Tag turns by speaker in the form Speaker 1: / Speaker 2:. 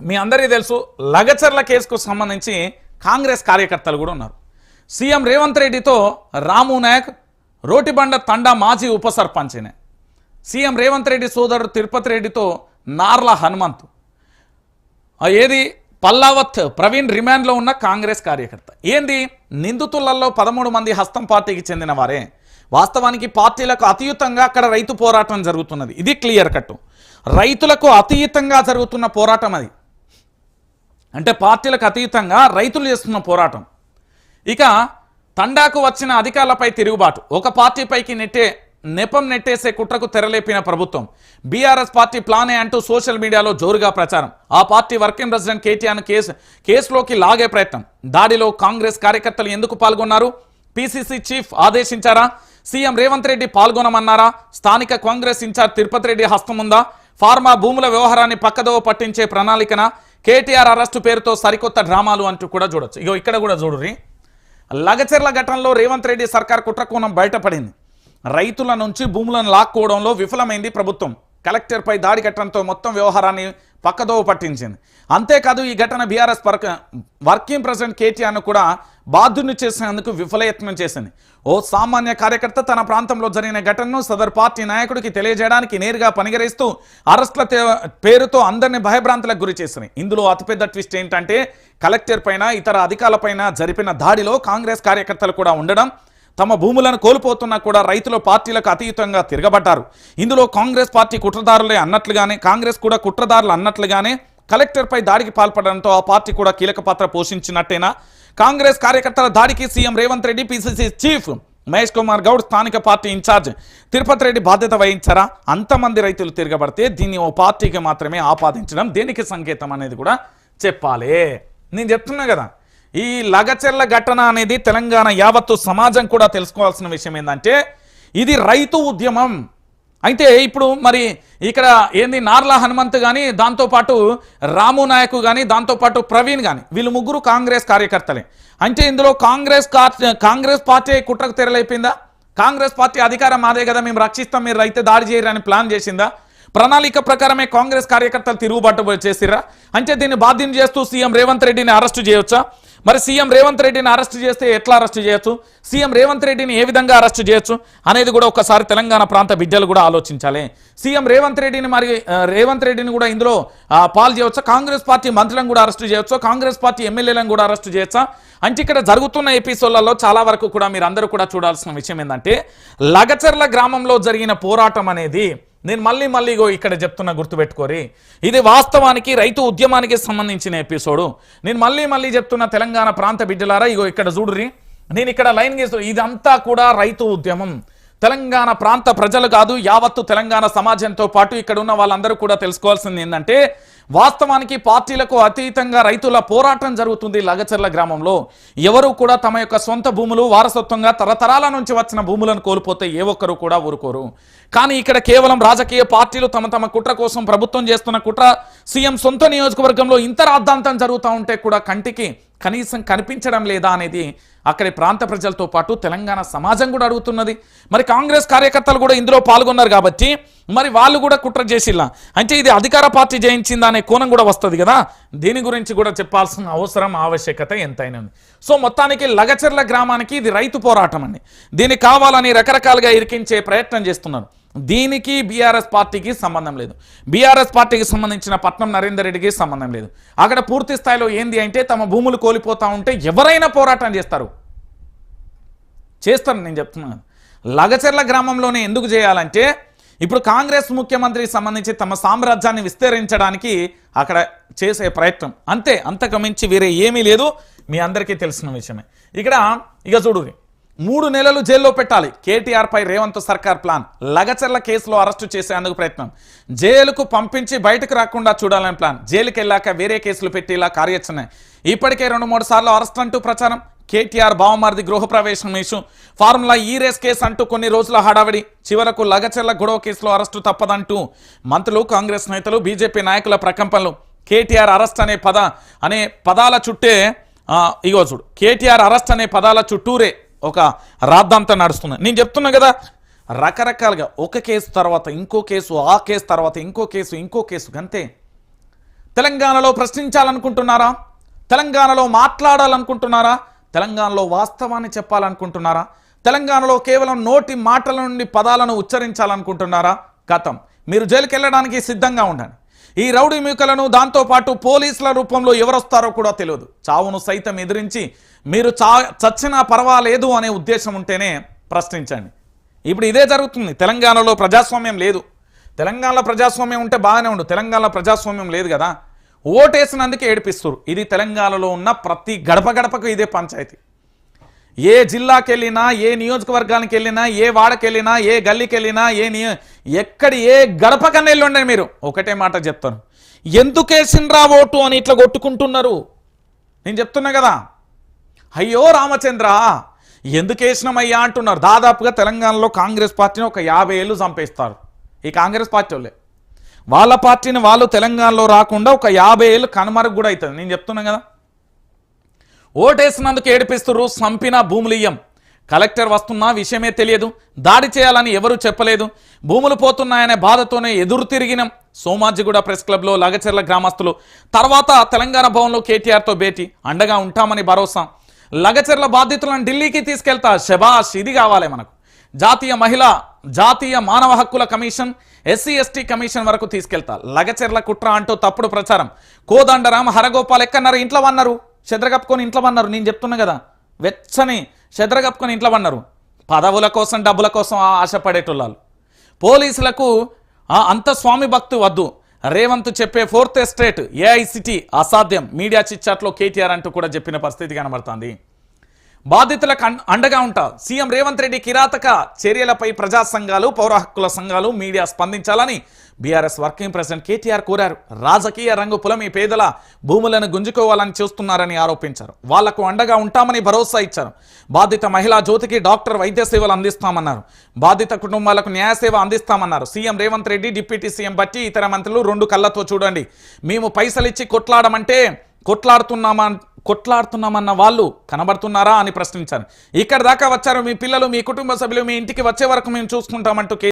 Speaker 1: మీ అందరికీ తెలుసు లగచర్ల కేసుకు సంబంధించి కాంగ్రెస్ కార్యకర్తలు కూడా ఉన్నారు. సీఎం రేవంత్ రెడ్డితో రాము నాయక్ రోటిబండ తండా మాజీ ఉప సర్పంచ్నే. సీఎం రేవంత్ రెడ్డి సోదరుడు తిరుపతి రెడ్డితో నార్ల హనుమంత్. ఏది? పల్లావత్ ప్రవీణ్ రిమాండ్లో ఉన్న కాంగ్రెస్ కార్యకర్త. ఏంది? నిందితులలో పదమూడు మంది హస్తం పార్టీకి చెందిన వారే. వాస్తవానికి పార్టీలకు అతీతంగా అక్కడ రైతు పోరాటం జరుగుతున్నది. ఇది క్లియర్ కట్ రైతులకు అతీతంగా జరుగుతున్న పోరాటం అది. అంటే పార్టీలకు అతీతంగా రైతులు చేస్తున్న పోరాటం. ఇక తండాకు వచ్చిన అధికారులపై తిరుగుబాటు. ఒక పార్టీపైకి నెట్టే నెపం నెట్టేసే కుట్రకు తెరలేపిన ప్రభుత్వం. బీఆర్ఎస్ పార్టీ ప్లానే అంటూ సోషల్ మీడియాలో జోరుగా ప్రచారం. ఆ party working president KTR case కేసులోకి లాగే ప్రయత్నం. దాడిలో కాంగ్రెస్ కార్యకర్తలు ఎందుకు పాల్గొన్నారు? పీసీసీ చీఫ్ ఆదేశించారా? సీఎం రేవంత్ రెడ్డి పాల్గొనమన్నారా? స్థానిక కాంగ్రెస్ ఇన్ఛార్జ్ తిరుపతి రెడ్డి హస్తం ఉందా? ఫార్మా భూముల వ్యవహారాన్ని పక్కదోవ పట్టించే ప్రణాళికన? కేటీఆర్ అరెస్టు పేరుతో సరికొత్త డ్రామాలు అంటూ కూడా చూడొచ్చు. ఇగో ఇక్కడ కూడా చూడుర్రి. లగచెర్ల ఘటనలో రేవంత్ రెడ్డి సర్కార్ కుట్రకోణం బయటపడింది. రైతుల నుంచి భూములను లాక్కోవడంలో విఫలమైంది ప్రభుత్వం. కలెక్టర్పై దాడి ఘటనతో మొత్తం వ్యవహారాన్ని పక్కదోవ పట్టించింది. అంతేకాదు ఈ ఘటన బీఆర్ఎస్ వర్కింగ్ ప్రెసిడెంట్ కేటీఆర్ను కూడా బాధ్యుని చేసేందుకు విఫలయత్నం చేసింది. ఓ సామాన్య కార్యకర్త తన ప్రాంతంలో జరిగిన ఘటనను సదర్ పార్టీ నాయకుడికి తెలియజేయడానికి నేరుగా పనిగరేస్తూ అరెస్టుల పేరుతో అందరినీ భయభ్రాంతులకు గురి చేసింది. ఇందులో అతిపెద్ద ట్విస్ట్ ఏంటంటే కలెక్టర్ పైన ఇతర అధికారులపైన జరిపిన దాడిలో కాంగ్రెస్ కార్యకర్తలు కూడా ఉండడం తమ భూములను కోల్పోతున్నా కూడా రైతులు పార్టీలకు అతీతంగా తిరగబడ్డారు. ఇందులో కాంగ్రెస్ పార్టీ కుట్రదారులే అన్నట్లుగానే కాంగ్రెస్ కూడా కుట్రదారులు అన్నట్లుగానే కలెక్టర్పై దాడికి పాల్పడడంతో ఆ పార్టీ కూడా కీలక పాత్ర పోషించినట్టేనా? కాంగ్రెస్ కార్యకర్తల దాడికి CM Revanth Reddy PCC chief Mahesh Kumar Goud స్థానిక పార్టీ ఇన్ఛార్జ్ తిరుపతి రెడ్డి బాధ్యత వహించారా? అంతమంది రైతులు తిరగబడితే దీన్ని ఓ పార్టీకి మాత్రమే ఆపాదించడం దేనికి సంకేతం అనేది కూడా చెప్పాలి. నేను చెప్తున్నా కదా ఈ లగచెర్ల ఘటన అనేది తెలంగాణ యావత్తు సమాజం కూడా తెలుసుకోవాల్సిన విషయం ఏంటంటే ఇది రైతు ఉద్యమం. అయితే ఇప్పుడు మరి ఇక్కడ ఏంది నార్లా హనుమంత్ కానీ దాంతోపాటు రాము నాయకు కానీ దాంతోపాటు ప్రవీణ్ కానీ వీళ్ళు ముగ్గురు కాంగ్రెస్ కార్యకర్తలే. అంటే ఇందులో కాంగ్రెస్ కాంగ్రెస్ పార్టీ కుట్రకు తెరలైపోయిందా కాంగ్రెస్ పార్టీ అధికారం మాదే కదా మేము రక్షిస్తాం మీరు అయితే దాడి చేయరని ప్లాన్ చేసిందా? ప్రణాళిక ప్రకారమే కాంగ్రెస్ కార్యకర్తలు తిరుగుబాటు చేసిరా అంటే దీన్ని బాధ్యం చేస్తూ సీఎం రేవంత్ రెడ్డిని అరెస్టు చేయొచ్చా? మరి సీఎం రేవంత్ రెడ్డిని అరెస్ట్ చేస్తే ఎట్లా అరెస్ట్ చేయొచ్చు? సీఎం రేవంత్ రెడ్డిని ఏ విధంగా అరెస్ట్ చేయొచ్చు? అనేది కూడా ఒకసారి తెలంగాణ ప్రాంత బిడ్డలు కూడా ఆలోచించాలి. సీఎం రేవంత్ రెడ్డిని మరి రేవంత్ రెడ్డిని కూడా ఇందులో పాల్ పాలు చేయవచ్చా కాంగ్రెస్ పార్టీ మంత్రులను కూడా అరెస్ట్ చేయొచ్చా? కాంగ్రెస్ పార్టీ ఎమ్మెల్యేలను కూడా అరెస్ట్ చేయొచ్చా? అంటే ఇక్కడ జరుగుతున్న ఎపిసోడ్లలో చాలా వరకు కూడా మీరు అందరూ కూడా చూడాల్సిన విషయం ఏంటంటే లగచర్ల గ్రామంలో జరిగిన పోరాటం అనేది నేను మళ్ళీ మళ్ళీ ఇగో ఇక్కడ చెప్తున్నా గుర్తుపెట్టుకోరి. ఇది వాస్తవానికి రైతు ఉద్యమానికి సంబంధించిన ఎపిసోడు. నేను మళ్ళీ మళ్ళీ చెప్తున్న తెలంగాణ ప్రాంత బిడ్డలారా ఇగో ఇక్కడ చూడ్రి నేను ఇక్కడ లైన్ గీస్తూ ఇదంతా కూడా రైతు ఉద్యమం. తెలంగాణ ప్రాంత ప్రజలు కాదు యావత్తు తెలంగాణ సమాజంతో పాటు ఇక్కడ ఉన్న వాళ్ళందరూ కూడా తెలుసుకోవాల్సింది ఏంటంటే వాస్తవానికి పార్టీలకు అతీతంగా రైతుల పోరాటం జరుగుతుంది లగచర్ల గ్రామంలో. ఎవరు కూడా తమ యొక్క సొంత భూములు వారసత్వంగా తరతరాల నుంచి వచ్చిన భూములను కోల్పోతే ఏ ఒక్కరు కూడా ఊరుకోరు. కానీ ఇక్కడ కేవలం రాజకీయ పార్టీలు తమ తమ కుట్ర కోసం ప్రభుత్వం చేస్తున్న కుట్ర సీఎం సొంత నియోజకవర్గంలో ఇంత రాద్ధాంతం జరుగుతూ ఉంటే కూడా కంటికి కనీసం కనిపించడం లేదా అనేది అక్కడి ప్రాంత ప్రజలతో పాటు తెలంగాణ సమాజం కూడా అడుగుతున్నది. మరి కాంగ్రెస్ కార్యకర్తలు కూడా ఇందులో పాల్గొన్నారు కాబట్టి మరి వాళ్ళు కూడా కుట్ర చేసిల్లా. అంటే ఇది అధికార పార్టీ జయించిందా అనే కోణం కూడా వస్తుంది కదా. దీని గురించి కూడా చెప్పాల్సిన అవసరం ఆవశ్యకత ఎంతైనా ఉంది. సో మొత్తానికి లగచర్ల గ్రామానికి ఇది రైతు పోరాటం అండి. దీనికి కావాలని రకరకాలుగా ఇరికించే ప్రయత్నం చేస్తున్నారు. దీనికి బీఆర్ఎస్ పార్టీకి సంబంధం లేదు. బీఆర్ఎస్ పార్టీకి సంబంధించిన పట్నం నరేందర్ రెడ్డికి సంబంధం లేదు. అక్కడ పూర్తి స్థాయిలో ఏంది అంటే తమ భూములు కోల్పోతా ఉంటే ఎవరైనా పోరాటం చేస్తారు. చేస్తారు నేను చెప్తున్నాను. లగచెర్ల గ్రామంలోనే ఎందుకు చేయాలంటే ఇప్పుడు కాంగ్రెస్ ముఖ్యమంత్రికి సంబంధించి తమ సామ్రాజ్యాన్ని విస్తరించడానికి అక్కడ చేసే ప్రయత్నం. అంతే అంతకు మించి వేరే ఏమీ లేదు. మీ అందరికీ తెలిసిన విషయమే. ఇక్కడ ఇక చూడు. మూడు నెలలు జైల్లో పెట్టాలి. కేటీఆర్పై రేవంత్ సర్కార్ ప్లాన్. లగచర్ల కేసులో అరెస్టు చేసేందుకు ప్రయత్నం. జైలుకు పంపించి బయటకు రాకుండా చూడాలని ప్లాన్. జైలుకి వెళ్ళాక వేరే కేసులు పెట్టేలా కార్యాచరణ. ఇప్పటికే రెండు మూడు సార్లు అరెస్ట్ అంటూ ప్రచారం. కేటీఆర్ బావమారిది గృహప్రవేశం issue. Formula E race case అంటూ కొన్ని రోజుల హడావిడి. చివరకు లగచెర్ల గొడవ కేసులో అరెస్టు తప్పదంటూ మంత్రులు కాంగ్రెస్ నేతలు బీజేపీ నాయకుల ప్రకంపనలు. కేటీఆర్ అరెస్ట్ అనే పద అనే పదాల చుట్టే ఆ, ఇగో చూడు. కేటీఆర్ అరెస్ట్ అనే పదాల చుట్టూరే ఒక రాద్ధాంతం నడుస్తుంది. నేను చెప్తున్నా కదా రకరకాలుగా ఒక కేసు తర్వాత ఇంకో కేసు ఆ కేసు తర్వాత ఇంకో కేసు ఇంకో కేసు అంతే. తెలంగాణలో ప్రశ్నించాలనుకుంటున్నారా? తెలంగాణలో మాట్లాడాలనుకుంటున్నారా? తెలంగాణలో వాస్తవాన్ని చెప్పాలనుకుంటున్నారా? తెలంగాణలో కేవలం నోటి మాటల నుండి పదాలను ఉచ్చరించాలనుకుంటున్నారా? గతం మీరు జైలుకి వెళ్ళడానికి సిద్ధంగా ఉండండి. ఈ రౌడీ మూకలను దాంతోపాటు పోలీసుల రూపంలో ఎవరొస్తారో కూడా తెలియదు. చావును సైతం ఎదిరించి మీరు చా చచ్చినా పర్వాలేదు అనే ఉద్దేశం ఉంటేనే ప్రశ్నించండి. ఇప్పుడు ఇదే జరుగుతుంది. తెలంగాణలో ప్రజాస్వామ్యం లేదు. తెలంగాణలో ప్రజాస్వామ్యం ఉంటే బాగానే ఉండు. తెలంగాణలో ప్రజాస్వామ్యం లేదు కదా. ఓటేసినందుకే ఏడిపిస్తారు ఇది తెలంగాణలో ఉన్న ప్రతి గడప గడపకు ఇదే పంచాయతీ. ఏ జిల్లాకి వెళ్ళినా ఏ నియోజకవర్గానికి వెళ్ళినా ఏ వాడకి వెళ్ళినా ఏ గల్లీకి వెళ్ళినా ఏ నియో ఎక్కడి ఏ గడపకన్నా వెళ్ళండి మీరు. ఒకటే మాట చెప్తాను. ఎందుకేసిండ్రా ఓటు అని ఇట్లా కొట్టుకుంటున్నారు? నేను చెప్తున్నా కదా. అయ్యో రామచంద్ర ఎందుకేసినామయ్యా అంటున్నారు. దాదాపుగా తెలంగాణలో కాంగ్రెస్ పార్టీని ఒక యాభై ఏళ్ళు చంపేస్తారు. ఈ కాంగ్రెస్ పార్టీ వాళ్ళే. వాళ్ళ పార్టీని వాళ్ళు తెలంగాణలో రాకుండా ఒక యాభై ఏళ్ళు కనుమరుగు కూడా అవుతుంది నేను చెప్తున్నాను కదా. ఓటేసినందుకు ఏడిపిస్తురు సంపిన భూములియ్యం. కలెక్టర్ వస్తున్నా విషయమే తెలియదు దాడి చేయాలని ఎవరూ చెప్పలేదు. భూములు పోతున్నాయనే బాధతోనే ఎదురు తిరిగినాం. సోమాజిగూడ ప్రెస్ క్లబ్లో లగచెర్ల గ్రామస్తులు. తర్వాత తెలంగాణ భవన్లో కేటీఆర్తో భేటీ. అండగా ఉంటామని భరోసా. లగచెర్ల బాధితులను ఢిల్లీకి తీసుకెళ్తా శబాష్ ఇది కావాలి మనకు. జాతీయ మహిళా జాతీయ మానవ హక్కుల కమిషన్ ఎస్సీ ఎస్టీ కమిషన్ వరకు తీసుకెళ్తా. లగచెర్ల కుట్ర అంటూ తప్పుడు ప్రచారం. కోదండరాం హరగోపాల్ ఎక్కన్నారు ఇంట్లో చెద్ర కప్పుకొని ఇంట్లో పన్నారు నేను చెప్తున్నా కదా వెచ్చని చెద్రగప్పుకొని ఇంట్లో పన్నారు పదవుల కోసం డబ్బుల కోసం ఆశపడేటోళ్ళు పోలీసులకు అంత స్వామి భక్తు వద్దు. రేవంత్ చెప్పే ఫోర్త్ ఎస్టేట్ ఏఐసిటీ అసాధ్యం. మీడియా చిచ్చాట్లో కేటీఆర్ అంటూ కూడా చెప్పిన పరిస్థితి కనబడుతుంది. బాధితులకు అండగా ఉంటా. సీఎం రేవంత్ రెడ్డి కిరాతక చర్యలపై ప్రజా సంఘాలు పౌర హక్కుల సంఘాలు మీడియా స్పందించాలని బీఆర్ఎస్ వర్కింగ్ ప్రెసిడెంట్ కేటీఆర్ కోరారు. రాజకీయ రంగు పులమీ పేదల భూములను గుంజుకోవాలని చూస్తున్నారని ఆరోపించారు. వాళ్ళకు అండగా ఉంటామని భరోసా ఇచ్చారు. బాధిత మహిళా జ్యోతికి డాక్టర్ వైద్య సేవలు అందిస్తామన్నారు. బాధిత కుటుంబాలకు న్యాయ సేవ అందిస్తామన్నారు. CM Revanth Reddy deputy CM Bhatti ఇతర మంత్రులు రెండు కళ్ళతో చూడండి. మేము పైసలిచ్చి కొట్లాడమంటే కొట్లాడుతున్నామా కొట్లాడుతున్నామన్న వాళ్ళు కనబడుతున్నారా అని ప్రశ్నించారు. ఇక్కడ దాకా వచ్చారు మీ పిల్లలు మీ కుటుంబ సభ్యులు మీ ఇంటికి వచ్చే వరకు మేము చూసుకుంటామంటూ